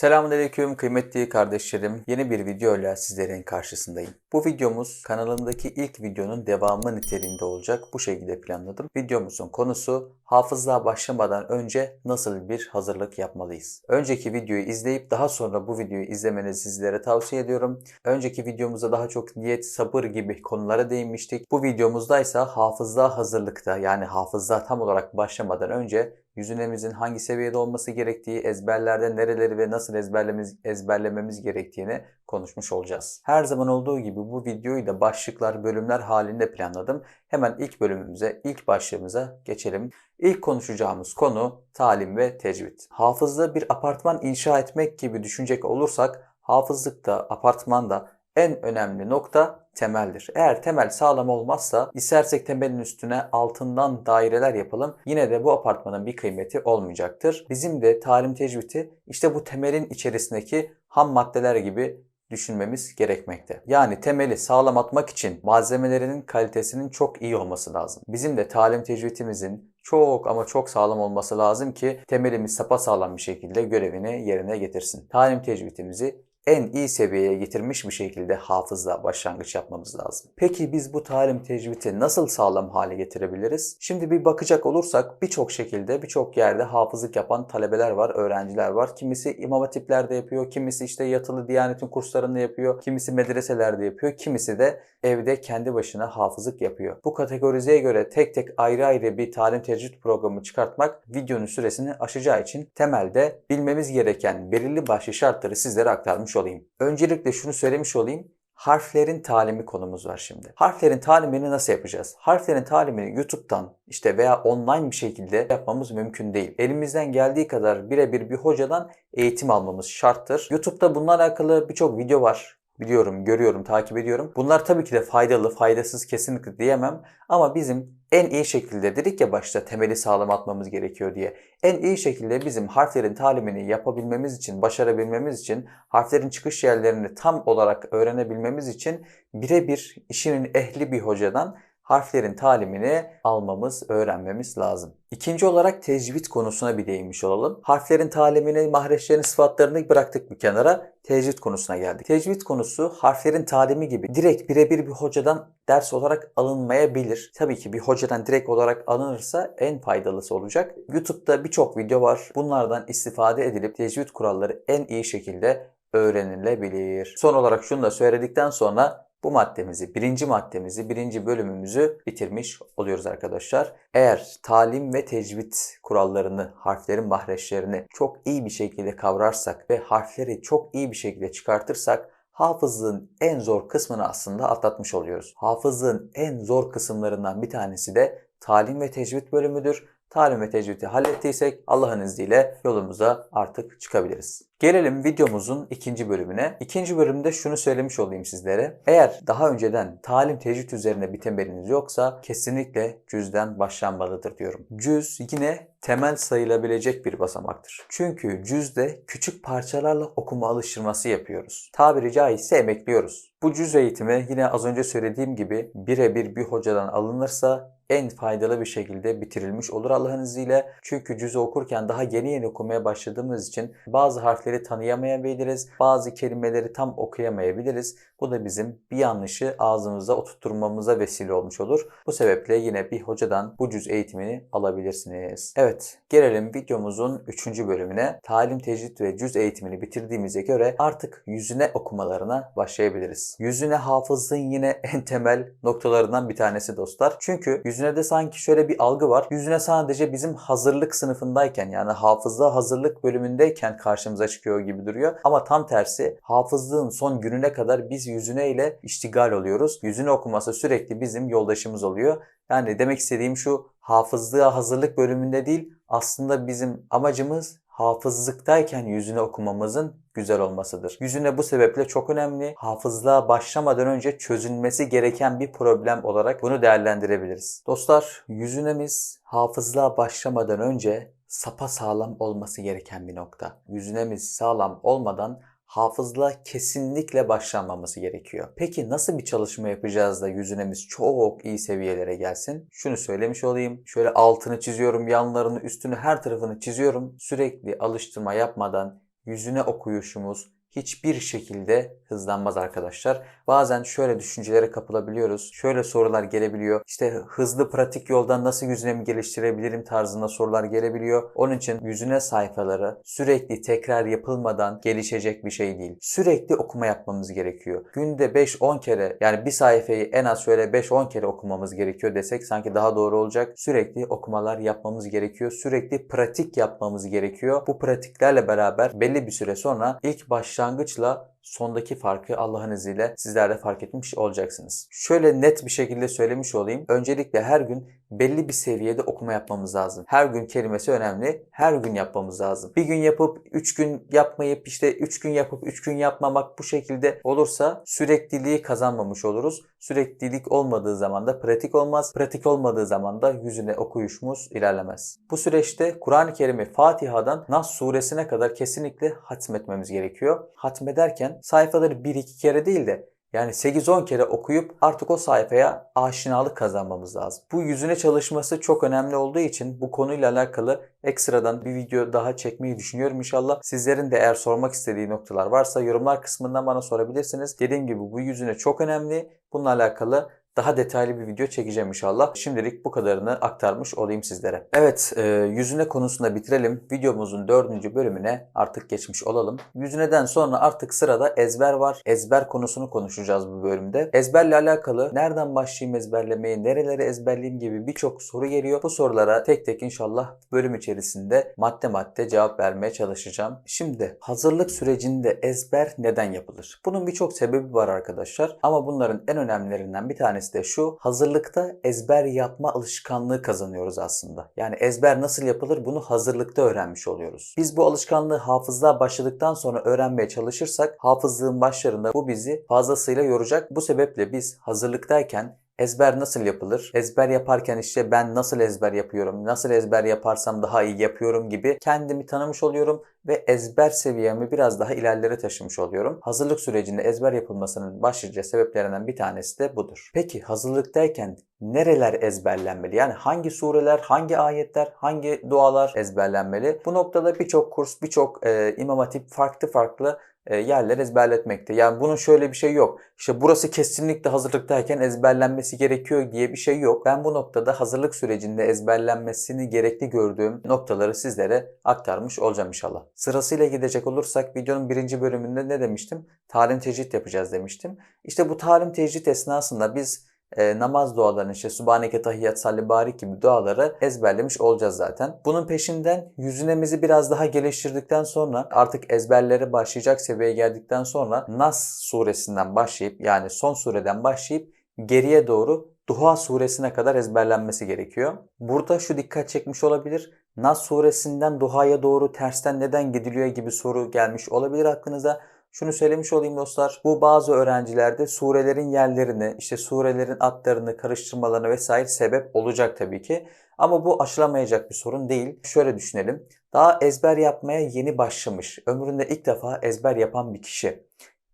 Selamünaleyküm kıymetli kardeşlerim. Yeni bir video ile sizlerin karşısındayım. Bu videomuz kanalımdaki ilk videonun devamı niteliğinde olacak. Bu şekilde planladım. Videomuzun konusu hafızlığa başlamadan önce nasıl bir hazırlık yapmalıyız? Önceki videoyu izleyip daha sonra bu videoyu izlemenizi sizlere tavsiye ediyorum. Önceki videomuzda daha çok niyet, sabır gibi konulara değinmiştik. Bu videomuzda ise hafızlığa hazırlıkta yani hafızlığa tam olarak başlamadan önce yüzünemizin hangi seviyede olması gerektiği, ezberlerde nereleri ve nasıl ezberlememiz, ezberlememiz gerektiğini konuşmuş olacağız. Her zaman olduğu gibi bu videoyu da başlıklar, bölümler halinde planladım. Hemen ilk bölümümüze, ilk başlığımıza geçelim. İlk konuşacağımız konu talim ve tecvid. Hafızlığı bir apartman inşa etmek gibi düşünecek olursak hafızlıkta, apartmanda en önemli nokta temeldir. Eğer temel sağlam olmazsa istersek temelin üstüne altından daireler yapalım yine de bu apartmanın bir kıymeti olmayacaktır. Bizim de talim tecvidi işte bu temelin içerisindeki ham maddeler gibi düşünmemiz gerekmekte. Yani temeli sağlam atmak için malzemelerinin kalitesinin çok iyi olması lazım. Bizim de talim tecvidimizin çok ama çok sağlam olması lazım ki temelimiz sapasağlam bir şekilde görevini yerine getirsin. Talim tecvidimizi en iyi seviyeye getirmiş bir şekilde hafızla başlangıç yapmamız lazım. Peki biz bu talim tecvidi nasıl sağlam hale getirebiliriz? Şimdi bir bakacak olursak birçok şekilde birçok yerde hafızlık yapan talebeler var, öğrenciler var. Kimisi imam hatiplerde yapıyor, kimisi işte yatılı diyanetin kurslarında yapıyor, kimisi medreselerde yapıyor, kimisi de evde kendi başına hafızlık yapıyor. Bu kategorizeye göre tek tek ayrı ayrı bir talim tecvid programı çıkartmak videonun süresini aşacağı için temelde bilmemiz gereken belirli başlı şartları sizlere aktarmış olayım. Öncelikle şunu söylemiş olayım. Harflerin talimi konumuz var şimdi. Harflerin talimini nasıl yapacağız? Harflerin talimini YouTube'dan işte veya online bir şekilde yapmamız mümkün değil. Elimizden geldiği kadar birebir bir hocadan eğitim almamız şarttır. YouTube'da bununla alakalı birçok video var biliyorum, görüyorum, takip ediyorum. Bunlar tabii ki de faydalı, faydasız kesinlikle diyemem. Ama bizim en iyi şekilde dedik ya başta temeli sağlam atmamız gerekiyor diye. En iyi şekilde bizim harflerin talimini yapabilmemiz için, başarabilmemiz için, harflerin çıkış yerlerini tam olarak öğrenebilmemiz için birebir işinin ehli bir hocadan harflerin talimini almamız, öğrenmemiz lazım. İkinci olarak tecvid konusuna bir değinmiş olalım. Harflerin talimini, mahreçlerin sıfatlarını bıraktık bir kenara. Tecvid konusuna geldik. Tecvid konusu harflerin talimi gibi direkt birebir bir hocadan ders olarak alınmayabilir. Tabii ki bir hocadan direkt olarak alınırsa en faydalısı olacak. YouTube'da birçok video var. Bunlardan istifade edilip tecvid kuralları en iyi şekilde öğrenilebilir. Son olarak şunu da söyledikten sonra bu maddemizi, birinci maddemizi, birinci bölümümüzü bitirmiş oluyoruz arkadaşlar. Eğer talim ve tecvid kurallarını, harflerin mahreçlerini çok iyi bir şekilde kavrarsak ve harfleri çok iyi bir şekilde çıkartırsak hafızlığın en zor kısmını aslında atlatmış oluyoruz. Hafızlığın en zor kısımlarından bir tanesi de talim ve tecvid bölümüdür. Talim ve tecvidi hallettiysek Allah'ın izniyle yolumuza artık çıkabiliriz. Gelelim videomuzun ikinci bölümüne. İkinci bölümde şunu söylemiş olayım sizlere. Eğer daha önceden talim tecvid üzerine bir temeliniz yoksa kesinlikle cüzden başlanmalıdır diyorum. Cüz yine temel sayılabilecek bir basamaktır. Çünkü cüzde küçük parçalarla okuma alıştırması yapıyoruz. Tabiri caizse emekliyoruz. Bu cüz eğitimi yine az önce söylediğim gibi birebir bir hocadan alınırsa en faydalı bir şekilde bitirilmiş olur Allah'ın izniyle. Çünkü cüzü okurken daha yeni yeni okumaya başladığımız için bazı harfleri tanıyamayabiliriz. Bazı kelimeleri tam okuyamayabiliriz. Bu da bizim bir yanlışı ağzımıza oturtturmamıza vesile olmuş olur. Bu sebeple yine bir hocadan bu cüz eğitimini alabilirsiniz. Evet, gelelim videomuzun 3. bölümüne. Talim, tecvid ve cüz eğitimini bitirdiğimize göre artık yüzüne okumalarına başlayabiliriz. Yüzüne hafızlığın yine en temel noktalarından bir tanesi dostlar. Çünkü yüzüne de sanki şöyle bir algı var. Yüzüne sadece bizim hazırlık sınıfındayken yani hafızlığa hazırlık bölümündeyken karşımıza çıkıyor gibi duruyor. Ama tam tersi hafızlığın son gününe kadar biz yüzüne ile iştigal oluyoruz. Yüzüne okuması sürekli bizim yoldaşımız oluyor. Yani demek istediğim şu hafızlığa hazırlık bölümünde değil aslında bizim amacımız hafızlıktayken yüzüne okumamızın güzel olmasıdır. Yüzüne bu sebeple çok önemli. Hafızlığa başlamadan önce çözülmesi gereken bir problem olarak bunu değerlendirebiliriz. Dostlar yüzünemiz hafızlığa başlamadan önce sapa sağlam olması gereken bir nokta. Yüzünemiz sağlam olmadan hafızla kesinlikle başlanmaması gerekiyor. Peki nasıl bir çalışma yapacağız da yüzünemiz çok iyi seviyelere gelsin? Şunu söylemiş olayım. Şöyle altını çiziyorum, yanlarını, üstünü, her tarafını çiziyorum. Sürekli alıştırma yapmadan yüzüne okuyuşumuz hiçbir şekilde hızlanmaz arkadaşlar. Bazen şöyle düşüncelere kapılabiliyoruz. Şöyle sorular gelebiliyor. İşte hızlı pratik yoldan nasıl yüzünemi geliştirebilirim tarzında sorular gelebiliyor. Onun için yüzüne sayfaları sürekli tekrar yapılmadan gelişecek bir şey değil. Sürekli okuma yapmamız gerekiyor. Günde 5-10 kere yani bir sayfayı en az şöyle 5-10 kere okumamız gerekiyor desek sanki daha doğru olacak. Sürekli okumalar yapmamız gerekiyor. Sürekli pratik yapmamız gerekiyor. Bu pratiklerle beraber belli bir süre sonra ilk başlangıçla sondaki farkı Allah'ın izniyle sizler de fark etmiş olacaksınız. Şöyle net bir şekilde söylemiş olayım. Öncelikle her gün belli bir seviyede okuma yapmamız lazım. Her gün kelimesi önemli. Her gün yapmamız lazım. Bir gün yapıp 3 gün yapmayıp işte 3 gün yapıp 3 gün yapmamak bu şekilde olursa sürekliliği kazanmamış oluruz. Süreklilik olmadığı zaman da pratik olmaz. Pratik olmadığı zaman da yüzüne okuyuşumuz ilerlemez. Bu süreçte Kur'an-ı Kerim'i Fatiha'dan Nas suresine kadar kesinlikle hatmetmemiz gerekiyor. Hatmederken sayfaları 1-2 kere değil de yani 8-10 kere okuyup artık o sayfaya aşinalık kazanmamız lazım. Bu yüzüne çalışması çok önemli olduğu için bu konuyla alakalı ekstradan bir video daha çekmeyi düşünüyorum inşallah. Sizlerin de eğer sormak istediği noktalar varsa yorumlar kısmından bana sorabilirsiniz. Dediğim gibi bu yüzüne çok önemli. Bununla alakalı daha detaylı bir video çekeceğim inşallah. Şimdilik bu kadarını aktarmış olayım sizlere. Evet, e, yüzüne konusunda bitirelim. Videomuzun dördüncü bölümüne artık geçmiş olalım. Yüzüneden sonra artık sırada ezber var. Ezber konusunu konuşacağız bu bölümde. Ezberle alakalı nereden başlayayım ezberlemeye, nereleri ezberleyeyim gibi birçok soru geliyor. Bu sorulara tek tek inşallah bölüm içerisinde madde madde cevap vermeye çalışacağım. Şimdi hazırlık sürecinde ezber neden yapılır? Bunun birçok sebebi var arkadaşlar. Ama bunların en önemlilerinden bir tanesi de şu. Hazırlıkta ezber yapma alışkanlığı kazanıyoruz aslında. Yani ezber nasıl yapılır bunu hazırlıkta öğrenmiş oluyoruz. Biz bu alışkanlığı hafızlığa başladıktan sonra öğrenmeye çalışırsak hafızlığın başlarında bu bizi fazlasıyla yoracak. Bu sebeple biz hazırlıktayken Ezber nasıl yapılır? Ezber yaparken işte ben nasıl ezber yapıyorum? Nasıl ezber yaparsam daha iyi yapıyorum gibi kendimi tanımış oluyorum ve ezber seviyemi biraz daha ilerlere taşımış oluyorum. Hazırlık sürecinde ezber yapılmasının başlıca sebeplerinden bir tanesi de budur. Peki hazırlıktayken nereler ezberlenmeli? Yani hangi sureler, hangi ayetler, hangi dualar ezberlenmeli? Bu noktada birçok kurs, birçok e, imam hatip farklı farklı yerler ezberletmekte. Yani bunun şöyle bir şey yok. İşte burası kesinlikle hazırlıktayken ezberlenmesi gerekiyor diye bir şey yok. Ben bu noktada hazırlık sürecinde ezberlenmesini gerekli gördüğüm noktaları sizlere aktarmış olacağım inşallah. Sırasıyla gidecek olursak videonun birinci bölümünde ne demiştim? Talim tecrit yapacağız demiştim. İşte bu talim tecrit esnasında biz e, namaz dualarını işte Subhaneke Tahiyyat Salli gibi duaları ezberlemiş olacağız zaten. Bunun peşinden yüzünemizi biraz daha geliştirdikten sonra artık ezberlere başlayacak seviyeye geldikten sonra Nas suresinden başlayıp yani son sureden başlayıp geriye doğru Duha suresine kadar ezberlenmesi gerekiyor. Burada şu dikkat çekmiş olabilir. Nas suresinden Duha'ya doğru tersten neden gidiliyor gibi soru gelmiş olabilir aklınıza. Şunu söylemiş olayım dostlar. Bu bazı öğrencilerde surelerin yerlerini, işte surelerin adlarını karıştırmalarına vesaire sebep olacak tabii ki. Ama bu aşılamayacak bir sorun değil. Şöyle düşünelim. Daha ezber yapmaya yeni başlamış, ömründe ilk defa ezber yapan bir kişi.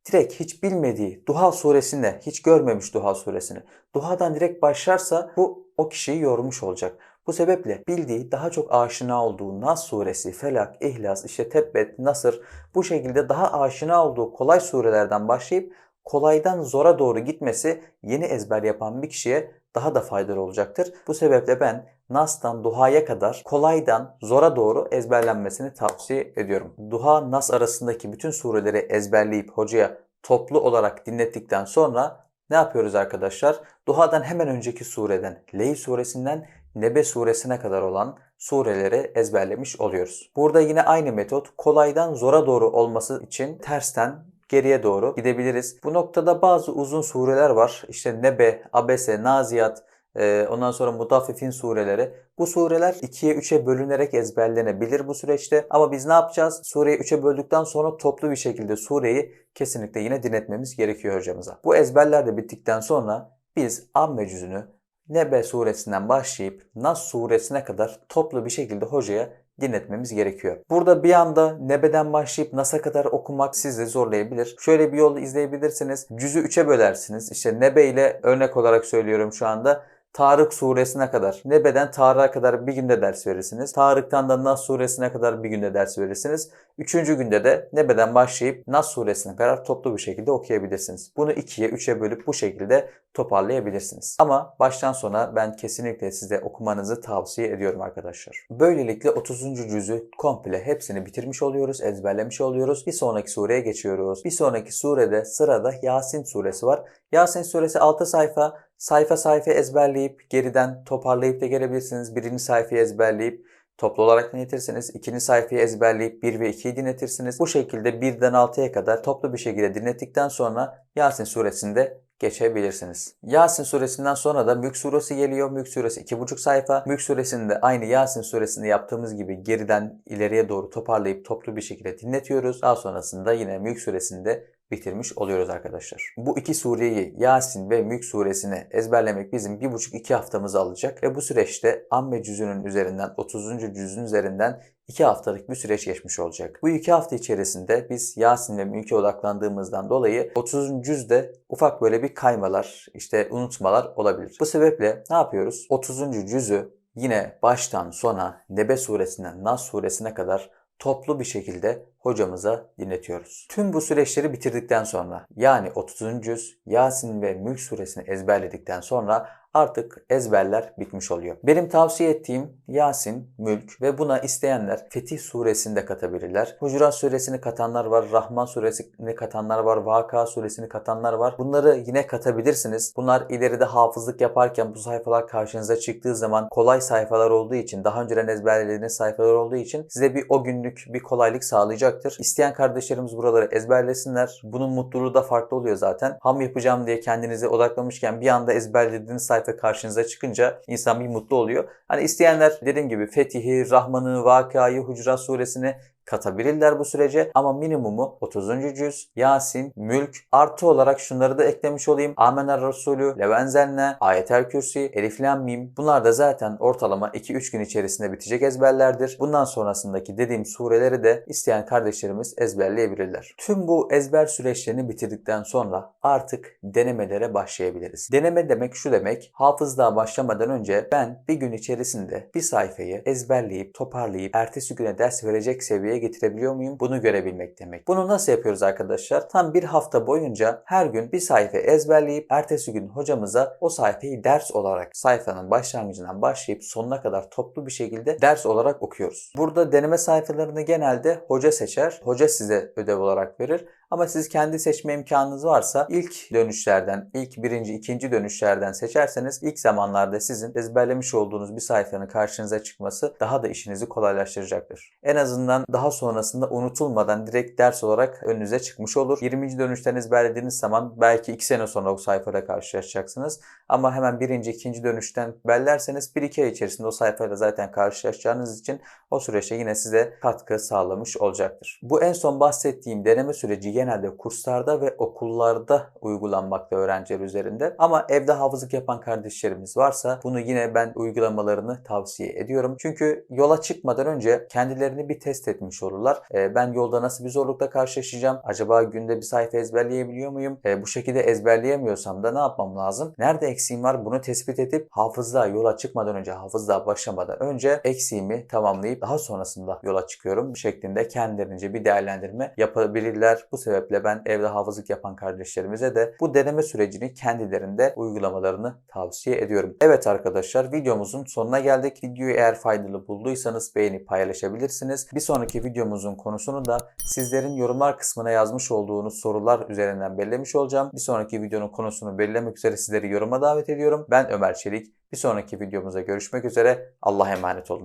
Direkt hiç bilmediği Duha suresinde, hiç görmemiş Duha suresini. Duha'dan direkt başlarsa bu o kişiyi yormuş olacak. Bu sebeple bildiği daha çok aşina olduğu Nas suresi, Felak, İhlas, işte Tebbet, Nasır bu şekilde daha aşina olduğu kolay surelerden başlayıp kolaydan zora doğru gitmesi yeni ezber yapan bir kişiye daha da faydalı olacaktır. Bu sebeple ben Nas'tan Duha'ya kadar kolaydan zora doğru ezberlenmesini tavsiye ediyorum. Duha, Nas arasındaki bütün sureleri ezberleyip hocaya toplu olarak dinlettikten sonra ne yapıyoruz arkadaşlar? Duha'dan hemen önceki sureden, Leyl suresinden Nebe suresine kadar olan sureleri ezberlemiş oluyoruz. Burada yine aynı metot kolaydan zora doğru olması için tersten geriye doğru gidebiliriz. Bu noktada bazı uzun sureler var. İşte Nebe, Abese, Naziyat, e, ondan sonra Mutaffifin sureleri. Bu sureler 2'ye 3'e bölünerek ezberlenebilir bu süreçte. Ama biz ne yapacağız? Sureyi 3'e böldükten sonra toplu bir şekilde sureyi kesinlikle yine dinletmemiz gerekiyor hocamıza. Bu ezberler de bittikten sonra biz amme cüzünü Nebe suresinden başlayıp Nas suresine kadar toplu bir şekilde hocaya dinletmemiz gerekiyor. Burada bir anda Nebe'den başlayıp Nas'a kadar okumak sizi zorlayabilir. Şöyle bir yol izleyebilirsiniz. Cüzü 3'e bölersiniz. İşte Nebe ile örnek olarak söylüyorum şu anda. Tarık suresine kadar, Nebe'den Tarık'a kadar bir günde ders verirsiniz. Tarık'tan da Nas suresine kadar bir günde ders verirsiniz. Üçüncü günde de Nebe'den başlayıp Nas suresine kadar toplu bir şekilde okuyabilirsiniz. Bunu ikiye, üçe bölüp bu şekilde toparlayabilirsiniz. Ama baştan sona ben kesinlikle size okumanızı tavsiye ediyorum arkadaşlar. Böylelikle 30. cüzü komple hepsini bitirmiş oluyoruz, ezberlemiş oluyoruz. Bir sonraki sureye geçiyoruz. Bir sonraki surede sırada Yasin suresi var. Yasin suresi 6 sayfa. Sayfa sayfa ezberleyip geriden toparlayıp da gelebilirsiniz. Birinci sayfayı ezberleyip Toplu olarak dinletirsiniz. İkinci sayfayı ezberleyip 1 ve 2'yi dinletirsiniz. Bu şekilde 1'den 6'ya kadar toplu bir şekilde dinlettikten sonra Yasin suresinde geçebilirsiniz. Yasin suresinden sonra da Mülk suresi geliyor. Mülk suresi 2,5 sayfa. Mülk suresinde aynı Yasin suresinde yaptığımız gibi geriden ileriye doğru toparlayıp toplu bir şekilde dinletiyoruz. Daha sonrasında yine Mülk suresinde bitirmiş oluyoruz arkadaşlar. Bu iki sureyi Yasin ve Mülk suresini ezberlemek bizim bir buçuk iki haftamızı alacak ve bu süreçte Amme cüzünün üzerinden 30. cüzün üzerinden 2 haftalık bir süreç geçmiş olacak. Bu 2 hafta içerisinde biz Yasin ve Mülk'e odaklandığımızdan dolayı 30. cüzde ufak böyle bir kaymalar, işte unutmalar olabilir. Bu sebeple ne yapıyoruz? 30. cüzü yine baştan sona Nebe suresinden Nas suresine kadar toplu bir şekilde hocamıza dinletiyoruz. Tüm bu süreçleri bitirdikten sonra yani 30. cüz, Yasin ve Mülk suresini ezberledikten sonra artık ezberler bitmiş oluyor. Benim tavsiye ettiğim Yasin, Mülk ve buna isteyenler Fetih suresini de katabilirler. Hucurat suresini katanlar var, Rahman suresini katanlar var, Vaka suresini katanlar var. Bunları yine katabilirsiniz. Bunlar ileride hafızlık yaparken bu sayfalar karşınıza çıktığı zaman kolay sayfalar olduğu için, daha önceden ezberlediğiniz sayfalar olduğu için size bir o günlük bir kolaylık sağlayacaktır. İsteyen kardeşlerimiz buraları ezberlesinler. Bunun mutluluğu da farklı oluyor zaten. Ham yapacağım diye kendinize odaklamışken bir anda ezberlediğiniz sayfa karşınıza çıkınca insan bir mutlu oluyor. Hani isteyenler dediğim gibi Fetih'i, Rahman'ı, Vakayı, Hucurat suresini katabilirler bu sürece ama minimumu 30. cüz, Yasin, Mülk artı olarak şunları da eklemiş olayım. Amener Resulü, Levenzelne, Ayetel Kürsi, Elif Lam Mim bunlar da zaten ortalama 2-3 gün içerisinde bitecek ezberlerdir. Bundan sonrasındaki dediğim sureleri de isteyen kardeşlerimiz ezberleyebilirler. Tüm bu ezber süreçlerini bitirdikten sonra artık denemelere başlayabiliriz. Deneme demek şu demek, hafızlığa başlamadan önce ben bir gün içerisinde bir sayfayı ezberleyip toparlayıp ertesi güne ders verecek seviyeye getirebiliyor muyum? Bunu görebilmek demek. Bunu nasıl yapıyoruz arkadaşlar? Tam bir hafta boyunca her gün bir sayfa ezberleyip ertesi gün hocamıza o sayfayı ders olarak sayfanın başlangıcından başlayıp sonuna kadar toplu bir şekilde ders olarak okuyoruz. Burada deneme sayfalarını genelde hoca seçer. Hoca size ödev olarak verir. Ama siz kendi seçme imkanınız varsa ilk dönüşlerden, ilk birinci, ikinci dönüşlerden seçerseniz ilk zamanlarda sizin ezberlemiş olduğunuz bir sayfanın karşınıza çıkması daha da işinizi kolaylaştıracaktır. En azından daha sonrasında unutulmadan direkt ders olarak önünüze çıkmış olur. 20. dönüşten ezberlediğiniz zaman belki 2 sene sonra o sayfada karşılaşacaksınız. Ama hemen birinci, ikinci dönüşten bellerseniz 1-2 ay içerisinde o sayfayla zaten karşılaşacağınız için o süreçte yine size katkı sağlamış olacaktır. Bu en son bahsettiğim deneme süreci genelde kurslarda ve okullarda uygulanmakta öğrenciler üzerinde. Ama evde hafızlık yapan kardeşlerimiz varsa bunu yine ben uygulamalarını tavsiye ediyorum. Çünkü yola çıkmadan önce kendilerini bir test etmiş olurlar. E, ben yolda nasıl bir zorlukla karşılaşacağım? Acaba günde bir sayfa ezberleyebiliyor muyum? E, bu şekilde ezberleyemiyorsam da ne yapmam lazım? Nerede eksiğim var? Bunu tespit edip hafızlığa yola çıkmadan önce, hafızlığa başlamadan önce eksiğimi tamamlayıp daha sonrasında yola çıkıyorum şeklinde kendilerince bir değerlendirme yapabilirler. Bu sebeple ben evde hafızlık yapan kardeşlerimize de bu deneme sürecini kendilerinde uygulamalarını tavsiye ediyorum. Evet arkadaşlar videomuzun sonuna geldik. Videoyu eğer faydalı bulduysanız beğenip paylaşabilirsiniz. Bir sonraki videomuzun konusunu da sizlerin yorumlar kısmına yazmış olduğunuz sorular üzerinden belirlemiş olacağım. Bir sonraki videonun konusunu belirlemek üzere sizleri yoruma davet ediyorum. Ben Ömer Çelik. Bir sonraki videomuzda görüşmek üzere. Allah'a emanet olun.